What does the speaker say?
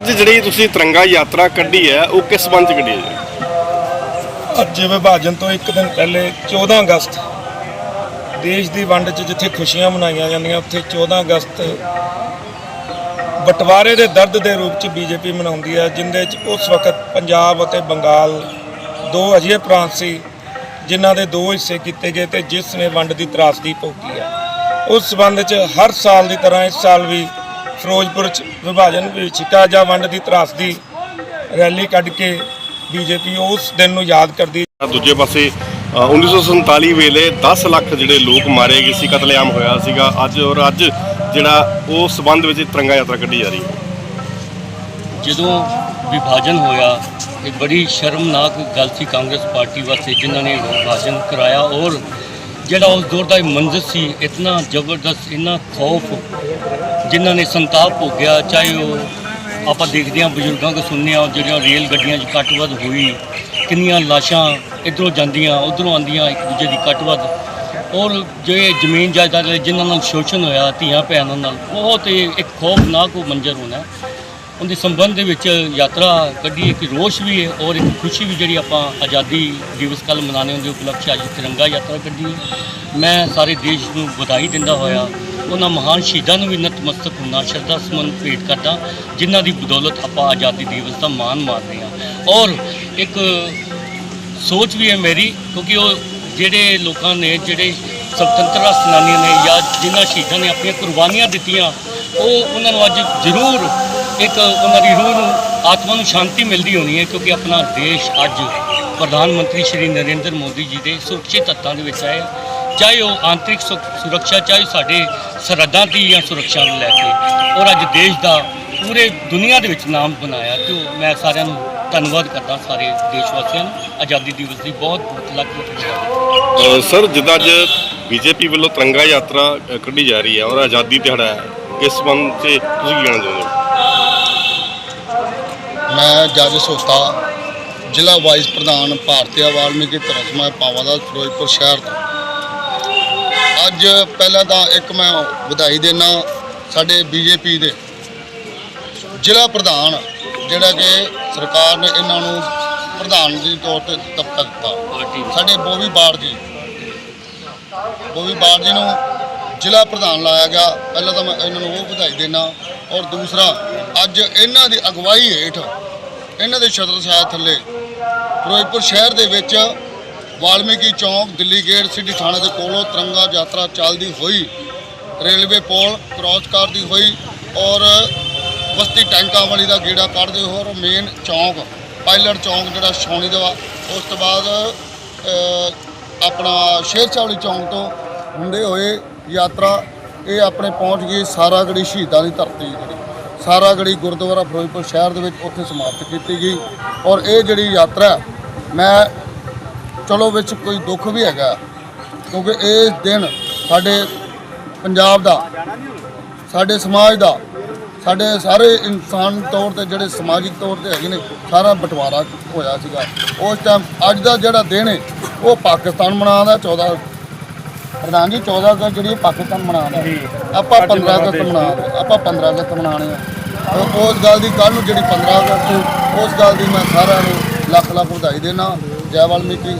ਅੱਜ ਜਿਹੜੀ ਤੁਸੀਂ ਤਿਰੰਗਾ ਯਾਤਰਾ ਕੱਢੀ ਹੈ, ਉਹ ਕਿਸ ਸੰਬੰਧ ਚ ਕੱਢੀ ਹੈ ਜੀ? ਅੱਜ ਵਿਭਾਜਨ ਤੋਂ ਇੱਕ ਦਿਨ ਪਹਿਲੇ 14 ਅਗਸਤ, ਦੇਸ਼ ਦੀ ਵੰਡ 'ਚ ਜਿੱਥੇ ਖੁਸ਼ੀਆਂ ਮਨਾਈਆਂ ਜਾਂਦੀਆਂ, ਉੱਥੇ 14 ਅਗਸਤ ਬਟਵਾਰੇ ਦੇ ਦਰਦ ਦੇ ਰੂਪ 'ਚ ਬੀਜੇਪੀ ਮਨਾਉਂਦੀ ਹੈ, ਜਿੰਦੇ 'ਚ ਉਸ ਵਕਤ ਪੰਜਾਬ ਅਤੇ ਬੰਗਾਲ ਦੋ ਅਜਿਹੇ ਪ੍ਰਾਂਤ ਸੀ, ਜਿਨ੍ਹਾਂ ਦੇ ਦੋ ਹਿੱਸੇ ਕੀਤੇ ਗਏ ਤੇ ਜਿਸ ਨੇ ਵੰਡ ਦੀ ਤਰਾਸਦੀ ਭੋਗੀ ਹੈ। ਉਸ ਸਬੰਧ 'ਚ ਹਰ ਸਾਲ ਦੀ ਤਰ੍ਹਾਂ ਇਸ ਸਾਲ ਵੀ ਫਿਰੋਜ਼ਪੁਰ 'ਚ ਵਿਭਾਜਨ ਵਿਛਿਕਾ ਜਾਂ ਵੰਡ ਦੀ ਤਰਾਸਦੀ ਰੈਲੀ ਕੱਢ ਕੇ ਬੀਜੇਪੀ ਉਸ ਦਿਨ ਨੂੰ ਯਾਦ ਕਰਦੀ ਦੂਜੇ ਪਾਸੇ ਅ, 1947 ਵੇਲੇ 10 ਲੱਖ ਜਿਹੜੇ ਲੋਕ ਮਾਰੇ ਗਏ ਸੀ ਕਤਲੇਆਮ ਹੋਇਆ ਸੀਗਾ। ਅੱਜ ਔਰ ਅੱਜ ਜਿਹੜਾ ਉਹ ਸਬੰਧ ਵਿੱਚ ਤਿਰੰਗਾ ਯਾਤਰਾ ਕੱਢੀ ਜਾ ਰਹੀ ਹੈ। ਜਦੋਂ ਵਿਭਾਜਨ ਹੋਇਆ ਇਹ ਬੜੀ ਸ਼ਰਮਨਾਕ ਗੱਲ ਸੀ ਕਾਂਗਰਸ ਪਾਰਟੀ ਵਾਸਤੇ ਜਿਨ੍ਹਾਂ ਨੇ ਵਿਭਾਜਨ ਕਰਾਇਆ ਔਰ ਜਿਹੜਾ ਉਸ ਦੌਰ ਦਾ ਇਹ ਮੰਜ਼ਰ ਸੀ, ਇਤਨਾ ਜ਼ਬਰਦਸਤ, ਇੰਨਾ ਖੌਫ, ਜਿਨ੍ਹਾਂ ਨੇ ਸੰਤਾਪ ਭੋਗਿਆ, ਚਾਹੇ ਉਹ ਆਪਾਂ ਦੇਖਦੇ ਹਾਂ, ਬਜ਼ੁਰਗਾਂ ਕੋ ਸੁਣਦੇ ਹਾਂ, ਜਿਹੜੀਆਂ ਰੇਲ ਗੱਡੀਆਂ 'ਚ ਕੱਟਵੱਧ ਹੋਈ, ਕਿੰਨੀਆਂ ਲਾਸ਼ਾਂ ਇਧਰੋਂ ਜਾਂਦੀਆਂ, ਉਧਰੋਂ ਆਉਂਦੀਆਂ, ਇੱਕ ਦੂਜੇ ਦੀ ਕੱਟਵੱਧ। ਔਰ ਜੇ ਜ਼ਮੀਨ ਜਾਇਦਾਦ ਜਿਨ੍ਹਾਂ ਨਾਲ ਸ਼ੋਸ਼ਣ ਹੋਇਆ ਧੀਆਂ ਭੈਣਾਂ ਨਾਲ, ਬਹੁਤ ਇਹ ਇੱਕ ਖੌਫਨਾਕ ਉਹ ਮੰਜ਼ਰ ਹੋਣਾ। ਉਹਦੇ ਸੰਬੰਧ ਦੇ ਵਿੱਚ ਯਾਤਰਾ ਕੱਢੀ, ਇੱਕ ਰੋਸ਼ ਵੀ ਹੈ ਔਰ ਇੱਕ ਖੁਸ਼ੀ ਵੀ ਜਿਹੜੀ ਆਪਾਂ ਆਜ਼ਾਦੀ ਦਿਵਸ ਕੱਲ ਮਨਾਉਣੇ ਹੁੰਦੇ ਉਪਲਕਸ਼ ਅੱਜ ਤਿਰੰਗਾ ਯਾਤਰਾ ਕੱਢੀ ਹੈ। ਮੈਂ ਸਾਰੇ ਦੇਸ਼ ਨੂੰ ਵਧਾਈ ਦਿੰਦਾ ਹੋਇਆ, ਉਹਨਾਂ ਮਹਾਨ ਸ਼ਹੀਦਾਂ ਨੂੰ ਵੀ ਨਤਮਸਤਕ ਹੁੰਦਾ, ਸ਼ਰਧਾ ਸਮਨ ਭੇਟ ਕਰਦਾ, ਜਿਨ੍ਹਾਂ ਦੀ ਬਦੌਲਤ ਆਪਾਂ ਆਜ਼ਾਦੀ ਦਿਵਸ ਦਾ ਮਾਣ ਮਾਰ ਰਹੇ ਹਾਂ ਔਰ ਇੱਕ ਸੋਚ ਵੀ ਹੈ ਮੇਰੀ, ਕਿਉਂਕਿ ਉਹ ਜਿਹੜੇ ਲੋਕਾਂ ਨੇ, ਜਿਹੜੇ ਸੁਤੰਤਰਤਾ ਸੈਨਾਨੀਆਂ ਨੇ ਜਾਂ ਜਿਨ੍ਹਾਂ ਸ਼ਹੀਦਾਂ ਨੇ ਆਪਣੀਆਂ ਕੁਰਬਾਨੀਆਂ ਦਿੱਤੀਆਂ, ਉਹ ਉਹਨਾਂ ਨੂੰ ਅੱਜ ਜ਼ਰੂਰ ਇੱਕ ਉਹਨਾਂ ਦੀ ਰੂਹ ਨੂੰ, ਆਤਮਾ ਨੂੰ ਸ਼ਾਂਤੀ ਮਿਲਦੀ ਹੋਣੀ ਹੈ, ਕਿਉਂਕਿ ਆਪਣਾ ਦੇਸ਼ ਅੱਜ ਪ੍ਰਧਾਨ ਮੰਤਰੀ ਸ਼੍ਰੀ ਨਰਿੰਦਰ ਮੋਦੀ ਜੀ ਦੇ ਸੁਰੱਖਿਅਤ ਹੱਥਾਂ ਦੇ ਵਿੱਚ ਹੈ ਚਾਹੇ ਉਹ ਆਂਤਰਿਕ ਸੁ- ਸੁਰੱਖਿਆ, ਚਾਹੇ ਸਾਡੇ ਸਰਹੱਦਾਂ ਦੀ ਜਾਂ ਸੁਰੱਖਿਆ ਨੂੰ ਲੈ ਕੇ, ਔਰ ਅੱਜ ਦੇਸ਼ ਦਾ ਪੂਰੇ ਦੁਨੀਆ ਦੇ ਵਿੱਚ ਨਾਮ ਬਣਾਇਆ, ਤੇ ਮੈਂ ਸਾਰਿਆਂ ਨੂੰ ਧੰਨਵਾਦ ਕਰਦਾ, ਸਾਰੇ ਦੇਸ਼ ਵਾਸੀਆਂ ਨੂੰ। ਆਜ਼ਾਦੀ ਦਿਵਸ ਦੀ ਬਹੁਤ ਬਹੁਤ ਲੱਖ ਸਰ, ਜਿੱਦਾਂ ਅੱਜ ਬੀਜੇਪੀ ਵੱਲੋਂ ਤਿਰੰਗਾ ਯਾਤਰਾ ਕੱਢੀ ਜਾ ਰਹੀ ਹੈ, ਔਰ ਆਜ਼ਾਦੀ ਦਿਹਾੜਾ ਹੈ, ਕਿਸ ਸੰਬੰਧ 'ਚ ਤੁਸੀਂ ਕੀ ਕਹਿਣਾ ਚਾਹੁੰਦੇ ਹੋ ਮੈਂ ਜੱਜ ਸੋਤਾ, ਜ਼ਿਲ੍ਹਾ ਵਾਈਸ ਪ੍ਰਧਾਨ ਭਾਰਤੀਆ ਵਾਲਮੀਕੀ ਧਰਮ ਸਮਾਜ ਪਾਵਾਦਾ ਫਿਰੋਜ਼ਪੁਰ ਸ਼ਹਿਰ ਤੋਂ। ਅੱਜ ਪਹਿਲਾਂ ਤਾਂ ਇੱਕ ਮੈਂ ਵਧਾਈ ਦੇਣਾ ਸਾਡੇ ਬੀਜੇਪੀ ਦੇ ਜ਼ਿਲ੍ਹਾ ਪ੍ਰਧਾਨ, ਜਿਹੜਾ ਕਿ ਸਰਕਾਰ ਨੇ ਇਹਨਾਂ ਨੂੰ ਪ੍ਰਧਾਨ ਦੇ ਤੌਰ ਤੇ ਤਬਕਾ ਦਿੱਤਾ। ਸਾਡੇ ਬੋਵੀ ਬਾੜ ਜੀ ਬੋਵੀ ਬਾੜ ਜੀ ਨੂੰ ਜ਼ਿਲ੍ਹਾ ਪ੍ਰਧਾਨ ਲਾਇਆ ਗਿਆ। ਪਹਿਲਾਂ ਤਾਂ ਮੈਂ ਇਹਨਾਂ ਨੂੰ ਉਹ ਵਧਾਈ ਦੇਣਾ ਔਰ ਦੂਸਰਾ, ਅੱਜ ਇਹਨਾਂ ਦੀ ਅਗਵਾਈ ਹੇਠ ਇਹਨਾਂ ਦੇ ਛਤਰ ਛਾਇਆ ਥੱਲੇ ਫਿਰੋਜ਼ਪੁਰ ਸ਼ਹਿਰ ਦੇ ਵਿੱਚ ਵਾਲਮੀਕੀ ਚੌਂਕ, ਦਿੱਲੀ ਗੇਟ, ਸਿਟੀ ਥਾਣੇ ਦੇ ਕੋਲੋਂ ਤਿਰੰਗਾ ਯਾਤਰਾ ਚੱਲਦੀ ਹੋਈ, ਰੇਲਵੇ ਪੋਲ ਕ੍ਰਾਸ ਕਰਦੀ ਹੋਈ ਔਰ ਬਸਤੀ ਟੈਂਕਾਂ ਵਾਲੀ ਦਾ ਗੇੜਾ ਕੱਢਦੇ ਹੋਏ ਔਰ ਮੇਨ ਚੌਂਕ ਪਾਇਲਟ ਚੌਂਕ ਜਿਹੜਾ ਛਾਉਣੀ ਦਾ ਉਸ ਤੋਂ ਬਾਅਦ ਆਪਣਾ ਸ਼ੇਰ ਚਾਵਲੀ ਚੌਂਕ ਤੋਂ ਹੁੰਦੇ ਹੋਏ ਯਾਤਰਾ ਇਹ ਆਪਣੇ ਪਹੁੰਚ ਗਈ ਸਾਰਾਗੜੀ ਸ਼ਹੀਦਾਂ ਦੀ ਧਰਤੀ ਜਿਹੜੀ। ਸਾਰਾਗੜੀ ਗੁਰਦੁਆਰਾ ਫਿਰੋਜ਼ਪੁਰ ਸ਼ਹਿਰ ਦੇ ਵਿੱਚ ਉੱਥੇ ਸਮਾਪਤ ਕੀਤੀ ਗਈ। ਔਰ ਇਹ ਜਿਹੜੀ ਯਾਤਰਾ ਮੈਂ ਚਲੋ ਵਿੱਚ ਕੋਈ ਦੁੱਖ ਵੀ ਹੈਗਾ, ਕਿਉਂਕਿ ਇਹ ਦਿਨ ਸਾਡੇ ਪੰਜਾਬ ਦਾ, ਸਾਡੇ ਸਮਾਜ ਦਾ, ਸਾਡੇ ਸਾਰੇ ਇਨਸਾਨ ਤੌਰ ਤੇ ਜਿਹੜੇ ਸਮਾਜਿਕ ਤੌਰ ਤੇ ਹੈਗੇ ਨੇ, ਸਾਰਾ ਬਟਵਾਰਾ ਹੋਇਆ ਸੀਗਾ। ਉਸ ਟਾਈਮ ਅੱਜ ਦਾ ਜਿਹੜਾ ਦਿਨ ਹੈ, ਉਹ ਪਾਕਿਸਤਾਨ ਮਨਾਉਂਦਾ 14 ਪ੍ਰਧਾਨ ਜੀ 14 ਅਗਸਤ ਜਿਹੜੀ ਇਹ ਪਾਕਿਸਤਾਨ ਮਨਾਉਂਦਾ ਆਪਾਂ 15 ਅਗਸਤ ਮਨਾਉਂਦੇ ਆਪਾਂ 15 ਅਗਸਤ ਮਨਾਉਣੇ ਆ। ਉਸ ਗੱਲ ਦੀ ਕੱਲ ਨੂੰ ਜਿਹੜੀ 15 ਅਗਸਤ ਉਸ ਗੱਲ ਦੀ ਮੈਂ ਸਾਰਿਆਂ ਨੂੰ ਲੱਖ ਲੱਖ ਵਧਾਈ ਦੇਣਾ ਜੈ ਵਾਲਮੀਕੀ